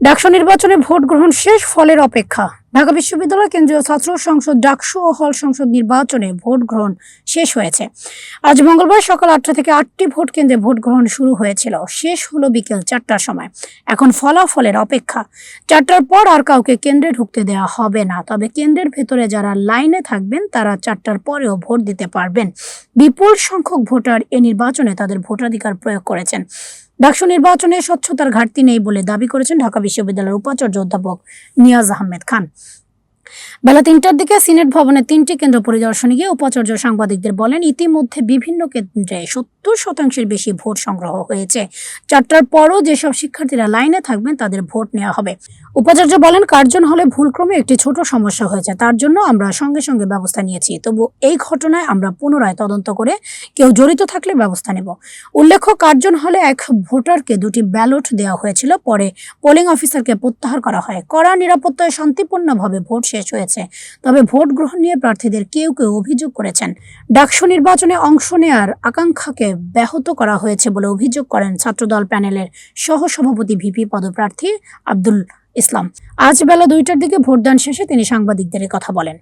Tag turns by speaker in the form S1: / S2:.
S1: ডাকসু নির্বাচনে ভোট গ্রহণ শেষ ফলের অপেক্ষা। ঢাকা বিশ্ববিদ্যালয় কেন্দ্রীয় ছাত্র সংসদ ডাকসু ও হল সংসদ নির্বাচনে ভোট গ্রহণ শেষ হয়েছে। আজ মঙ্গলবার সকাল আটটা থেকে আটটি ভোট কেন্দ্রে ভোট গ্রহণ শুরু হয়েছিল। শেষ হলো বিকেল চারটার সময়। এখন ফলাফলের অপেক্ষা। চারটার পর আর কাউকে কেন্দ্রে ঢুকতে দেওয়া হবে না। তবে কেন্দ্রের ভেতরে যারা লাইনে থাকবেন, তারা চারটার পরেও ভোট দিতে পারবেন। বিপুল সংখ্যক ভোটার এ নির্বাচনে তাদের ভোটাধিকার প্রয়োগ করেছেন। ডাকসু নির্বাচনে স্বচ্ছতার ঘাটতি নেই বলে দাবি করেছেন ঢাকা বিশ্ববিদ্যালয়ের উপাচার্য অধ্যাপক নিয়াজ আহমেদ খান। বেলা তিনটার দিকে সিনেট ভবনে তিনটি কেন্দ্র পরিদর্শনে গিয়ে উপাচার্য সাংবাদিকদের বলেন, ইতিমধ্যে বিভিন্ন কেন্দ্রে সত্তর শতাংশের বেশি ভোট সংগ্রহ হয়েছে। চারটার পরও যেসব শিক্ষার্থীরা লাইনে থাকবেন, তাদের ভোট নেওয়া হবে। উপাচার্য বলেন, কার্জন হলে ভুলক্রমে একটি ছোট সমস্যা হয়েছে, তার জন্য আমরা সঙ্গে সঙ্গে ব্যবস্থা নিয়েছি। তবু এই ঘটনায় আমরা পুনরায় তদন্ত করে কেউ জড়িত থাকলে ব্যবস্থা নেব। উল্লেখ্য, কার্জন হলে এক ভোটারকে দুটি ব্যালট দেওয়া হয়েছিল, পরে পোলিং অফিসারকে প্রত্যাহার করা হয়। কড়া নিরাপত্তায় শান্তিপূর্ণভাবে ভোট শেষ হয়েছে। তবে ভোট গ্রহণ নিয়ে প্রার্থীদের কেউ কেউ অভিযোগ করেছেন। ডাকসু নির্বাচনে অংশ নেয়ার আকাঙ্ক্ষাকে ব্যাহত করা হয়েছে বলে অভিযোগ করেন ছাত্রদল প্যানেলের সহসভাপতি ভিপি পদপ্রার্থী আব্দুল ইসলাম। আজ বেলা দুইটার দিকে ভোটদান শেষে তিনি সাংবাদিকদের কথা বলেন।